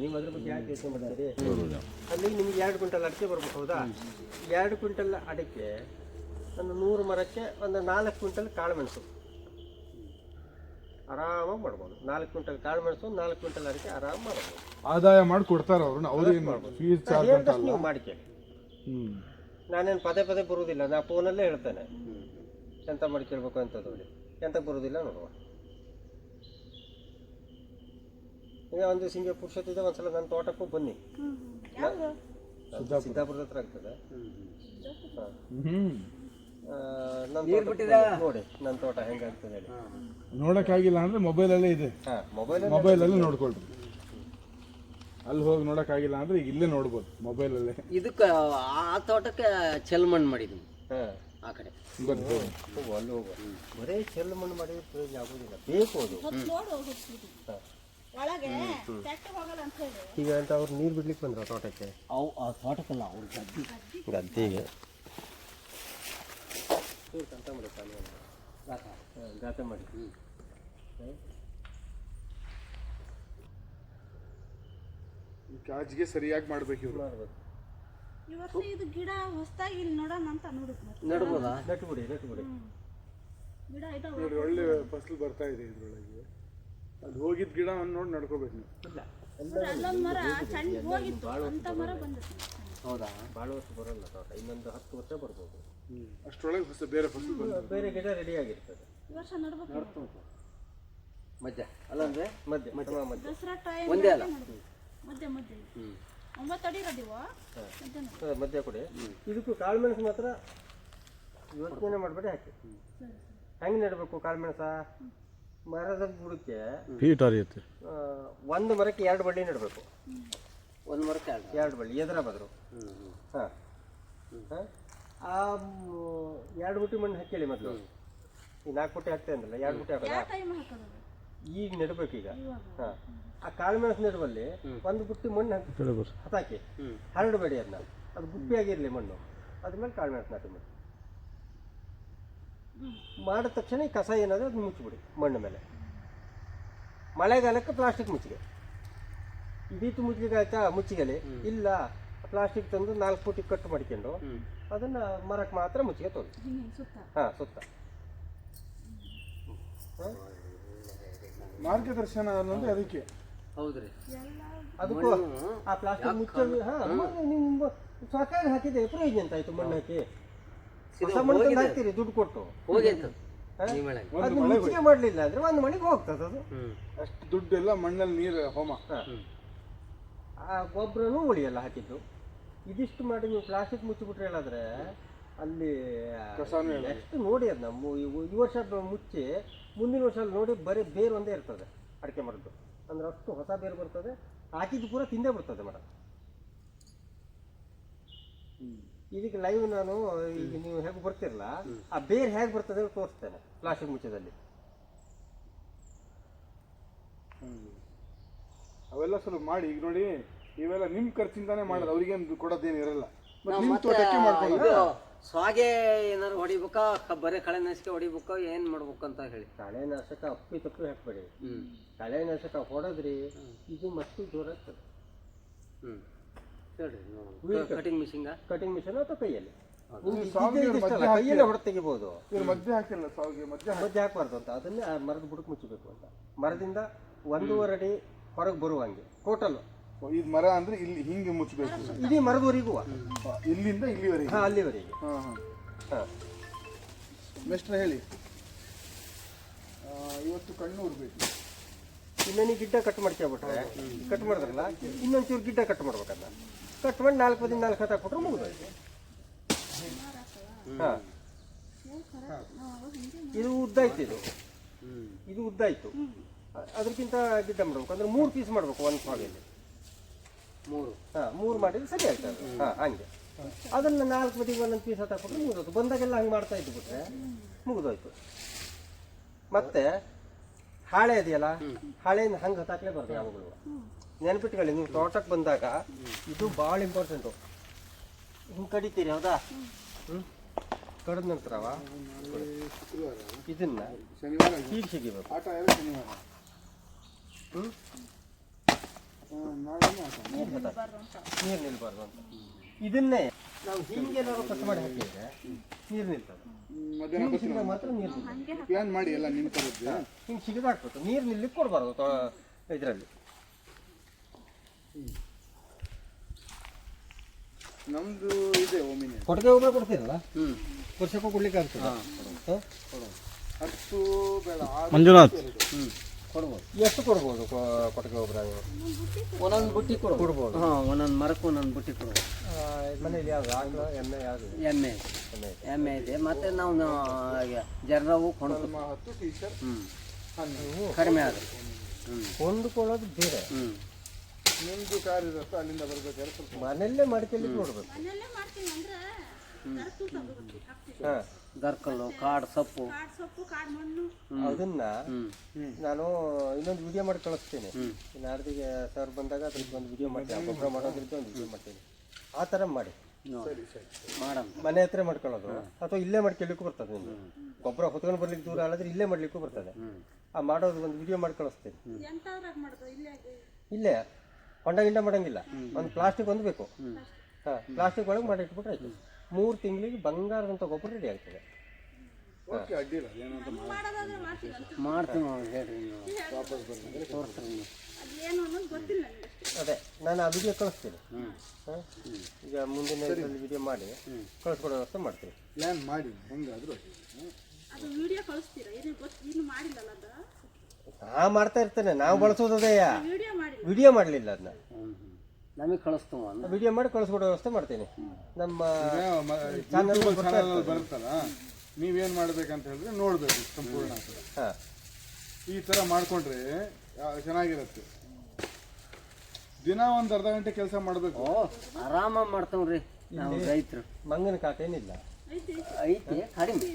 ನೀವು ಅದ್ರ ಬಗ್ಗೆ ಯಾಕೆ ಯೋಚನೆ ಮಾಡ್ತೀರಿ ಅಲ್ಲಿ ನಿಮ್ಗೆ ಎರಡು ಕ್ವಿಂಟಲ್ ಅಡಿಕೆ ಬರ್ಬೇಕು ಹೌದಾ? ಎರಡು ಕ್ವಿಂಟಲ್ ಅಡಿಕೆ ಒಂದು ನೂರು ಮರಕ್ಕೆ ಒಂದು ನಾಲ್ಕು ಕ್ವಿಂಟಲ್ ಕಾಳುಮೆಣಸು. ಆರಾಮಾಗಿ ಮಾಡ್ಬೋದು. ನಾಲ್ಕು ಕ್ವಿಂಟಲ್ ಕಾಳುಮೆಣಸು ನಾಲ್ಕು ಕ್ವಿಂಟಲ್ ಅಡಿಕೆ ಆರಾಮ ಮಾಡ್ಬೋದು. ಆದಾಯ ಮಾಡಿ ಕೊಡ್ತಾರ ಅವ್ರು ಅವ್ರೇನು ಫೀಸ್ ಚಾರ್ಜ್ ಅಂತ ಹೇಳ್ದಷ್ಟು ಅಲ್ಲ? ನೀವು ಮಾಡ್ಕೇಳಿ ಹ್ಞೂ ನಾನೇನು ಪದೇ ಪದೇ ಬರುವುದಿಲ್ಲ ನಾ ಫೋನಲ್ಲೇ ಹೇಳ್ತೇನೆ. ಎಂತ ಮಾಡಿ ಕೇಳ್ಬೇಕು ಅಂತ ಹೇಳಿ. ಎಂತ ಬರುವುದಿಲ್ಲ ನೋಡುವ. ಈಗ ಒಂದು ಸಿಂಗೆ ಪುರುಷತ್ತಿದೆ ಒಂದ್ಸಲ ನನ್ನ ತೋಟಕ್ಕೂ ಬನ್ನಿ. ಸಿದ್ದಾಪುರದ ಹತ್ರ ಆಗ್ತದೆ. ಹಾ. ಹ್ಮ್. ಆ, ನನ್ನ ತೋಟಕ್ಕೆ ಬನ್ನಿ, ನೋಡಿ ನನ್ನ ತೋಟ ಹೆಂಗಾಗ್ತದೆ ಹೇಳಿ. ನೋಡಕ್ಕಾಗಿಲ್ಲ ಅಂದ್ರೆ ಮೊಬೈಲಲ್ಲೇ ಇದೆ. ಹಾ ಮೊಬೈಲ್ ಮೊಬೈಲಲ್ಲಿ ನೋಡ್ಕೊಳ್ರಿ. ಅಲ್ಲಿ ಹೋಗಿ ನೋಡೋಕ್ಕಾಗಿಲ್ಲ ಅಂದ್ರೆ ಈಗ ಇಲ್ಲೇ ನೋಡ್ಬೋದು ಮೊಬೈಲಲ್ಲೇ. ಇದಕ್ಕೆ ಆ ತೋಟಕ್ಕೆ ಚೆಲ್ ಮಣ್ಣು ಮಾಡಿದ್ವಿ. ಹಾ. ಆ ಕಡೆ. ಹೋಗು ಅಲ್ಲಿ ಹೋಗ. ಬರೇ ಚೆಲ್ಲು ಮಣ್ಣು ಮಾಡಿದ್ರೆ ಪ್ರಯೋಜನ ಆಗೋದಿಲ್ಲ. ಬೇಕು ಅದು. ಈಗ ಅಂತ ಅವ್ರು ನೀರು ಬಿಡ್ಲಿಕ್ಕೆ ಬಂದ್ರು ಆ ತೋಟಕ್ಕೆ. ಅವು ಆ ತೋಟಕ್ಕಲ್ಲ ಅವ್ರ ಗದ್ದೆ. ಗದ್ದೆಗೆ. ಗಾತ ಮಾಡಿ. ಕಾಜಿಗೆ ಸರಿಯಾಗಿ ಮಾಡ್ಬೇಕು ಇವ್ರು. ಈ ವರ್ಷ ಇದು ಗಿಡ ಹೊಸದಾಗಿ ಇಲ್ಲಿ ನೋಡೋಣ ಅಂತ ಮತ್ತೆ ನಡ್ಬೋದಾ? ನಟ್ಟು ಬಿಡಿ ನಟ್ಟು ಬಿಡಿ ಗಿಡ ಐತೆ ನೋಡಿ ಒಳ್ಳೆ ಫಸಲು ಬರ್ತಾ ಇದೆ ಇದ್ರೊಳಗೆ. ಅಲ್ಲಿ ಹೋಗಿದ್ದ ಗಿಡ ನೋಡಿ ನಡ್ಕೋಬೇಕು ನೀವು. ಅಲ್ಲೊಂದು ಮರ ಸಣ್ಣ ಹೋಗಿತ್ತು. ಅಂತ ಮರ ಬಂದಿತ್ತು. ಹೌದಾ? ಭಾಳ ವರ್ಷ ಬರೋಲ್ಲ ತೋಟ ಇನ್ನೊಂದು ಹತ್ತು ವರ್ಷ ಬರ್ಬೋದು. ಅಷ್ಟರೊಳಗೆ ಹೊಸ ಬೇರೆ ಫಸಲು ಬೇರೆ ಗಿಡ ರೆಡಿ ಆಗಿರ್ತದೆ. ಈ ವರ್ಷ ನಡ್ಬೇಕು. ಮಧ್ಯ ಅಲ್ಲ ಅಂದ್ರೆ? ಮಧ್ಯ ಮಧ್ಯ ದಸರಾ ಟೈಮ್ ಒಂದೇ ಅಲ್ಲ? ಮಧ್ಯೆ ಮಧ್ಯೆ. ಒಂಬತ್ತು ಅಡಿ ಇರೋದಿವ ಮಧ್ಯ ಕೊಡಿ. ಇದಕ್ಕೂ ಕಾಳುಮೆಣಸು ಮಾತ್ರ ಯೋಚನೆ ಮಾಡಬೇಡಿ ಹಾಕಿ. ಹೆಂಗೆ ನೆಡಬೇಕು ಕಾಳುಮೆಣಸ ಮರದ ಬುಡಕ್ಕೆ ಹರಿಯುತ್ತೆ. ಒಂದು ಮರಕ್ಕೆ ಎರಡು ಬಳ್ಳಿ ನೆಡಬೇಕು. ಒಂದು ಮರಕ್ಕೆ ಎರಡು ಬಳ್ಳಿ. ಎದುರ ಬದ್ರು ಹಾಂ. ಹಾಂ? ಆ ಎರಡು ಬುಟ್ಟಿ ಮಣ್ಣು ಹಾಕೇಳಿ ಮೊದಲು. ಈ ನಾಲ್ಕು ಬುಟ್ಟಿ ಹಾಕ್ತೇನಲ್ಲ ಅಂದಲ್ಲ ಎರಡು ಬುಟ್ಟಿ ಹಾಕೋದು ಈಗ ನೆಡ್ಬೇಕು ಈಗ. ಹಾಂ. ಆ ಕಾಳುಮೆಣಸು ನೆಡುವಲ್ಲಿ ಒಂದು ಬುಟ್ಟಿ ಮಣ್ಣು ಹಾಕಿ ಹತಾಕಿ. ಹರಡಬೇಡಿ ಅದನ್ನ ಅದು ಗುಪ್ಪಿಯಾಗಿರಲಿ ಮಣ್ಣು. ಅದ್ಮೇಲೆ ಕಾಳುಮೆಣಸು ನಾಟಿ ಮಾಡಿ. ಮಾಡಿದ ತಕ್ಷಣ ಈ ಕಸ ಏನಾದರೂ ಅದು ಮುಚ್ಚಿಬಿಡಿ ಮಣ್ಣು ಮೇಲೆ. ಮಳೆಗಾಲಕ್ಕೆ ಪ್ಲಾಸ್ಟಿಕ್ ಮುಚ್ಚಿಗೆ. ಇದೀತು ಮುಚ್ಚಿಗೆ ಆಯ್ತಾ? ಮುಚ್ಚಿಗೆಲಿ. ಇಲ್ಲ ಪ್ಲಾಸ್ಟಿಕ್ ತಂದು ನಾಲ್ಕು ಫೂಟಿ ಕಟ್ ಮಾಡ್ಕೊಂಡು ಅದನ್ನ ಮರಕ್ಕೆ ಮಾತ್ರ ಮುಚ್ಚಿಗೆ ತೊಗೊಂಡು ಹಾಂ ಸುತ್ತ. ಮಾರ್ಗದರ್ಶನ ಅನ್ನೋದು ಅದಕ್ಕೆ. ಹೌದ್ರಿ. ಅದಕ್ಕೂ ಆ ಪ್ಲಾಸ್ಟಿಕ್ ಮುಚ್ಚ ಹಾಂ ನೀವು ಸರ್ಕಾರ ಹಾಕಿದೆ ಪ್ರಯೋಜನ ಅಂತ ಆಯ್ತು ಮಣ್ಣು ಹಾಕಿ. ಹೊಸ ಮಣ್ಣು ತಂದು ಹಾಕ್ತೀರಿ ದುಡ್ಡು ಕೊಟ್ಟು. ಹೋಗಿತ್ತು ಹಾ? ಈ ಮಳೆಗೆ. ಅದನ್ನ ಮುಚ್ಚಿಗೆ ಮಾಡಲಿಲ್ಲ ಅಂದ್ರೆ ಒಂದು ಮಣಿಗೆ ಹೋಗ್ತದೆ ಅದು. ಅಷ್ಟು ದುಡ್ಡೆಲ್ಲ ಮಣ್ಣಲ್ಲಿ ನೀರು ಹೋಮ. ಆ ಗೊಬ್ಬರನೂ ಉಳಿಯಲ್ಲ ಹಾಕಿದ್ದು. ಇದಿಷ್ಟು ಮಾಡಿ ನೀವು ಪ್ಲಾಸ್ಟಿಕ್ ಮುಚ್ಚಿಬಿಟ್ರೆ ಹೇಳಾದ್ರೆ ಅಲ್ಲಿ ನೆಕ್ಸ್ಟ್ ಎಷ್ಟು ನೋಡಿ ಅದು ನಮ್ಮ ಈ ಈ ವರ್ಷ ಮುಚ್ಚಿ ಮುಂದಿನ ವರ್ಷ ನೋಡಿ ಬರೀ ಬೇರೆ ಒಂದೇ ಇರ್ತದೆ ಅಡಿಕೆ ಮರದ್ದು. ಅಂದ್ರೆ ಅಷ್ಟು ಹೊಸ ಬೇರು ಬರ್ತದೆ ಹಾಕಿದ್ದು ಪೂರ ತಿಂದೇ ಬರ್ತದೆ ಮೇಡಮ್ ಇದಕ್ಕೆ ಲೈವ್ ನಾನು ಈಗ ನೀವು ಹೇಗೆ ಬರ್ತಿರಲ್ಲ ಆ ಬೇರು ಹೇಗೆ ಬರ್ತದೆ ಅಂತ ತೋರಿಸ್ತೇನೆ ಪ್ಲಾಸ್ಟಿಕ್ ಮುಚ್ಚದಲ್ಲಿ. ಅವೆಲ್ಲ ಸ್ವಲ್ಪ ಮಾಡಿ ಈಗ ನೋಡಿ ಇವೆಲ್ಲ ನಿಮ್ ಖರ್ಚಿಂದಾನೇ ಮಾಡೋದು ಅವ್ರಿಗೇನು ಕೊಡೋದೇನು ಇರಲ್ಲ ನಿಮ್ಮ ತೋಟಕ್ಕೆ ಸ್ವಾಗೆ ಏನಾರು ಹೊಡಿಬೇಕಾ? ಕ- ಬರೀ ಕಳೆ ನಾಶಕ ಹೊಡಿಬೇಕಾ? ಏನ್ ಮಾಡ್ಬೇಕು ಅಂತ ಹೇಳಿ ಕಳೆನಾಶಕ ಅಪ್ಪಿ ತಪ್ಪಿ ಹಾಕ್ಬೇಡಿ. ಕಳೆ ನಾಶಕ ಹೊಡೆದ್ರಿ ಇದು ಮತ್ತೆ ಹ್ಮ್. ಹೇಳ್ರಿ ಕಟಿಂಗ್ ಮಿಷಿನ್ ಕಟಿಂಗ್ ಮಿಷನ್ ಅಥವಾ ಕೈಯಲ್ಲಿ? ನಿಮ್ಗೆ ಇದ್ದಿದ್ದೇ ಇದಿಷ್ಟಲ್ಲ, ಮಧ್ಯೆ ಹಾಕಿ- ಕೈಯಲ್ಲೇ ಹೊಡೆದು ತೆಗಿಬೋದು ಇವ್ರು ಮಧ್ಯೆ ಹಾಕಿಲ್ಲ ಸಾವಿಗೆ ಮಧ್ಯೆ ಹಾಕಿ ಮಧ್ಯೆ ಹಾಕ್ಬಾರ್ದು ಅಂತ. ಅದನ್ನೇ ಆ ಮರದ ಬುಡಕ್ಕೆ ಮುಚ್ಚಬೇಕು ಅಂತ. ಮರದಿಂದ ಒಂದೂವರೆ ಅಡಿ ಹೊರಗೆ ಬರುವಂಗೆ ಟೋಟಲ್ ಇದು ಮರ ಅಂದ್ರೆ ಇಲ್ಲಿ ಹಿಂಗೆ ಮುಚ್ಚಬೇಕು ಇಡೀ ಮರದವರೆಗೂ ಇಲ್ಲಿಂದ ಇಲ್ಲಿವರೆಗೆ. ಹಾಂ ಅಲ್ಲಿವರೆಗೆ. ಹಾಂ ಹಾಂ. ಹಾಂ. ಮೆಸ್ಟ್ರ ಹೇಳಿ. ಆ, ಇವತ್ತು ಕಣ್ಣು ಉರ್ಬೇಕು ಇನ್ನೊಂದು ಗಿಡ್ಡ ಕಟ್ ಮಾಡ್ಕೊಬಿಟ್ರೆ ಕಟ್ ಮಾಡಿದ್ರಲ್ಲ? ಇನ್ನೊಂಚೂರು ಗಿಡ್ಡ ಕಟ್ ಮಾಡ್ಬೇಕಲ್ಲ. ಕಟ್ ಮಾಡಿ ನಾಲ್ಕು ದಿನ ನಾಲ್ಕು ಹತ್ತು ಹಾಕ್ಬಿಟ್ರೆ ಮುಗಿದೋಯ್ತು. ಹಾ. ಇದು ಉದ್ದ ಆಯ್ತು ಇದು. ಇದು ಉದ್ದ ಆಯ್ತು. ಅ- ಅದಕ್ಕಿಂತ ಗಿಡ್ಡ ಮಾಡ್ಬೇಕು. ಅಂದ್ರೆ ಮೂರು ಪೀಸ್ ಮಾಡ್ಬೇಕು ಒಂದು ಸಾಗಲ್ಲಿ ಮೂರು. ಹಾ ಮೂರು ಮಾಡಿದ್ರೆ ಸರಿ ಆಗ್ತದೆ ಹಾಂ ಹಂಗೆ. ಅದನ್ನ ನಾಲ್ಕು ಬದಿಗೆ ಒಂದೊಂದು ಪೀಸ್ ಹಾಕ್ಬಿಟ್ರೆ ಮುಗಿದೋಯ್ತು. ಬಂದಾಗೆಲ್ಲ ಹಂಗೆ ಮಾಡ್ತಾ ಇದ್ದು ಬಿಟ್ರೆ ಮುಗಿದೋಯ್ತು. ಮತ್ತೆ ಹಾಳೆ ಇದೆಯಲ್ಲ ಹಾಳೆಯಿಂದ ಹಂಗೆ ಹತ್ತಾಕ್ಲೆ ಬರ್ತದೆ ಯಾವಾಗಲೂ. ನೆನ್ಪಿಟ್ಕೊಳ್ಳಿ ನೀವು ತೋಟಕ್ಕೆ ಬಂದಾಗ ಇದು ಭಾಳ ಇಂಪಾರ್ಟೆಂಟು ಹಿಂಗೆ ಕಡಿತೀರಿ ಹೌದಾ? ಹ್ಞೂ ಕಡಿದ ನಂತರವ? ಇದನ್ನ ಹೀಗೆ ಸಿಗಿಬೇಕು ಹ್ಞೂ ನೀರು ನೀರು ನಿಲ್ಬಾರ್ದು ಅಂತ ಇದನ್ನೇ ನಾವು ಹಿಂಗೇನಾದ್ರು ಕಟ್ ಮಾಡಿ ಹಾಕಿದ್ರೆ ನೀರು ನಿಲ್ತದೆ. ಹಿಂಗೆ ಸಿಗದಾಗ ಮಾತ್ರ ನೀರು ನಿಲ್ತದೆ. ಪ್ಲಾನ್ ಮಾಡಿ ಎಲ್ಲ ನಿಮ್ಮ ಥರದ್ದು ಹಿಂಗೆ ಸಿಗದಾಕ್ಬೇಕು ನೀರು ನಿಲ್ಲಿಕ್ಕೆ ಕೊಡಬಾರ್ದು ಇದರಲ್ಲಿ. ನಮ್ದು ಇದೆ ಒಮ್ಮೆ ಕೊಟ್ಟಿಗೆ ಹೋಗಿ ಕೊಡ್ತೀರಲ್ಲ? ಹ್ಞೂ ವರ್ಷಕ್ಕೂ ಕೊಡ್ಲಿಕ್ಕೆ ಆಗ್ತದೆ? ಹತ್ತು ಬೇಡ ಮಂಜುನಾಥ್. ಹ್ಮ್. ಕೊಡ್ಬೋದು. ಎಷ್ಟು ಕೊಡ್ಬೋದು ಕೊ- ಕೊಟ್ಟಿಗೆ ಗೊಬ್ಬರ ಒಂದೊಂದು ಬುಟ್ಟಿ ಕೊಡ್ಬೋದು. ಕೊಡ್ಬೋದು. ಹಾಂ ಒಂದೊಂದು ಮರಕ್ಕೆ ಒಂದೊಂದು ಬುಟ್ಟಿ ಕೊಡ್ಬೋದು. ಮನೇಲಿ ಯಾವುದು? ಆಕಳು ಎಮ್ಮೆ ಯಾವುದು? ಎಮ್ಮೆ. ಎಮ್ಮೆ ಇದೆ. ಎಮ್ಮೆ ಇದೆ. ಮತ್ತೆ ನಾವು ಜರ್ರವು ಕೊಂಡು ಹ್ಞೂ ನೀವು ಕಡಿಮೆ ಆದ್ರೆ. ಹ್ಮ್. ಕೊಂಡುಕೊಳ್ಳೋದು ಬೇರೆ. ಹ್ಞೂ ನಿಮ್ದು ಕಾರ್ ಇರುತ್ತೆ ಅಲ್ಲಿಂದ ಬರ್ಬೇಕಾದ್ರೆ ಸ್ವಲ್ಪ ಮನೆಯಲ್ಲೇ ಮಾಡ್ಕೊಳ್ಳಿಕ್ಕೆ ನೋಡ್ಬೇಕು. ಗರ್ಕಲ್ಲು ಕಾಡು ಸೊಪ್ಪು. ಅದನ್ನ ನಾನು ಇನ್ನೊಂದು ವಿಡಿಯೋ ಮಾಡಿ ಕಳಿಸ್ತೇನೆ. ನಾಡ್ದಿಗೆ ಸರ್ ಬಂದಾಗ ಅದ್ರದ್ದು ಒಂದು ವಿಡಿಯೋ ಮಾಡ್ತೀನಿ. ಆ ಗೊಬ್ಬರ ಮಾಡೋದ್ರದ್ದು ಒಂದು ವಿಡಿಯೋ ಮಾಡ್ತೀನಿ. ಆ ಥರ ಮಾಡಿ. ಮಾಡಮ್. ಮನೆ ಹತ್ರ ಮಾಡ್ಕೊಳ್ಳೋದು. ಅಥವಾ ಇಲ್ಲೇ ಮಾಡ್ಕೊಳ್ಳಿಕ್ಕೂ ಬರ್ತದೆ ನಿಮ್ಗೆ ಗೊಬ್ಬರ ಹೊತ್ಕೊಂಡು ಬರ್ಲಿಕ್ಕೆ ದೂರ ಆಳಿದ್ರೆ ಇಲ್ಲೇ ಮಾಡ್ಲಿಕ್ಕೂ ಬರ್ತದೆ. ಆ ಮಾಡೋದು ಒಂದು ವಿಡಿಯೋ ಮಾಡಿ ಕಳಿಸ್ತೀನಿ. ಇಲ್ಲೇ ಹೊಂಡ ಗಿಂಡ ಮಾಡಂಗಿಲ್ಲ. ಒಂದು ಪ್ಲಾಸ್ಟಿಕ್ ಒಂದು ಬೇಕು ಹಾಂ ಪ್ಲಾಸ್ಟಿಕ್ ಒಳಗೆ ಮಾಡಿ ಇಟ್ಬಿಟ್ರೆ ಆಯ್ತು. ಮೂರು ತಿಂಗಳಿಗೆ ಬಂಗಾರದಂಥ ಗೊಬ್ಬರ ರೆಡಿ ಆಗ್ತದೆ. ಓಕೆ ಅಡ್ಡಿಲ್ಲ ಏನಂತ ಮಾಡೋದಾದ್ರೆ ಮಾಡ್ತೀನಿ ನಾವು. ನೀವು ಅದೇ ನಾನು ಆ ವಿಡಿಯೋ ಕಳಿಸ್ತೀನಿ. ಹಾಂ? ಈಗ ಮುಂದಿನ ಇದರಲ್ಲಿ ವಿಡಿಯೋ ಮಾಡಿ ಕಳಿಸ್ಕೊಡೋ ವ್ಯವಸ್ಥೆ ಮಾಡ್ತೀವಿ ಪ್ಲಾನ್ ಮಾಡಿ ಹೆಂಗಾದ್ರೂ ಅದು ವಿಡಿಯೋ ಕಳಿಸ್ತೀರಾ? ಏನು ಗೊತ್ತು ಇನ್ನು ಮಾಡಿಲ್ಲಲ್ಲ ಅದು? ನಾ ಮಾಡ್ತಾ ಇರ್ತೇನೆ ನಾವು ಬಳಸೋದೇ ವಿಡಿಯೋ ಮಾಡಿಲ್ಲ. ವಿಡಿಯೋ ಮಾಡಲಿಲ್ಲ ಅದನ್ನ ನಮಗೆ ಕಳಿಸ್ತೀವಿ ವಿಡಿಯೋ ಮಾಡಿ ಕಳಿಸ್ಕೊಡೋ ವ್ಯವಸ್ಥೆ ಮಾಡ್ತೀನಿ. ನಮ್ಮ ಚಾನಲ್ ಬರುತ್ತಲ್ಲ ನೀವೇನ್ ಮಾಡ್ಬೇಕಂತ ಹೇಳಿದ್ರೆ ನೋಡ್ಬೇಕು ಸಂಪೂರ್ಣ. ಈ ತರ ಮಾಡ್ಕೊಂಡ್ರೆ ಚೆನ್ನಾಗಿರುತ್ತೆ. ದಿನ ಒಂದು ಅರ್ಧ ಗಂಟೆ ಕೆಲಸ ಮಾಡಬೇಕು. ಆರಾಮ ಆರಾಮಾಗಿ ಮಾಡ್ತಾವ್ರಿ ನಾವು ರೈತರು. ಮಂಗನ ಕಾಟ ಏನಿಲ್ಲ. ಐತಿ ಐತಿ ಕಡಿಮೆ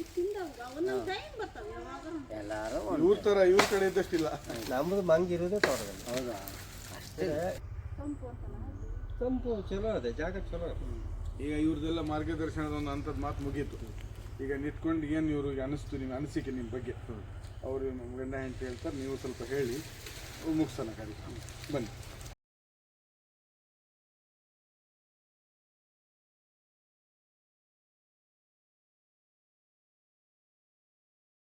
ಎಲ್ಲಾರು ಇವ್ರ ತರ ಇವ್ರ ಕಡೆ ಇದ್ದಷ್ಟಿಲ್ಲ. ನಮ್ಮದು ಮಂಗ ಇರೋದೇ ತೋಟದಲ್ಲಿ. ಹೌದಾ? ಅಷ್ಟೇ. ತಂಪು ಚಲೋ ಅದೇ ಜಾಗ ಚಲೋ ಈಗ ಇವ್ರದೆಲ್ಲ ಮಾರ್ಗದರ್ಶನದ ಒಂದು ಅಂಥದ್ದು ಮಾತು ಮುಗೀತು. ಈಗ ನಿಂತ್ಕೊಂಡು ಏನು ಇವ್ರಿಗೆ ಅನಿಸ್ತು ನಿಮ್ಮ ಅನಿಸಿಕೆ ನಿಮ್ಮ ಬಗ್ಗೆ? ಅವರು ಗಂಡ ಹೆಂಡತಿ ಹೇಳ್ತಾರೆ ನೀವು ಸ್ವಲ್ಪ ಹೇಳಿ ಮುಗಿಸೋಣ ಕಾರ್ಯಕ್ರಮ. ಬನ್ನಿ.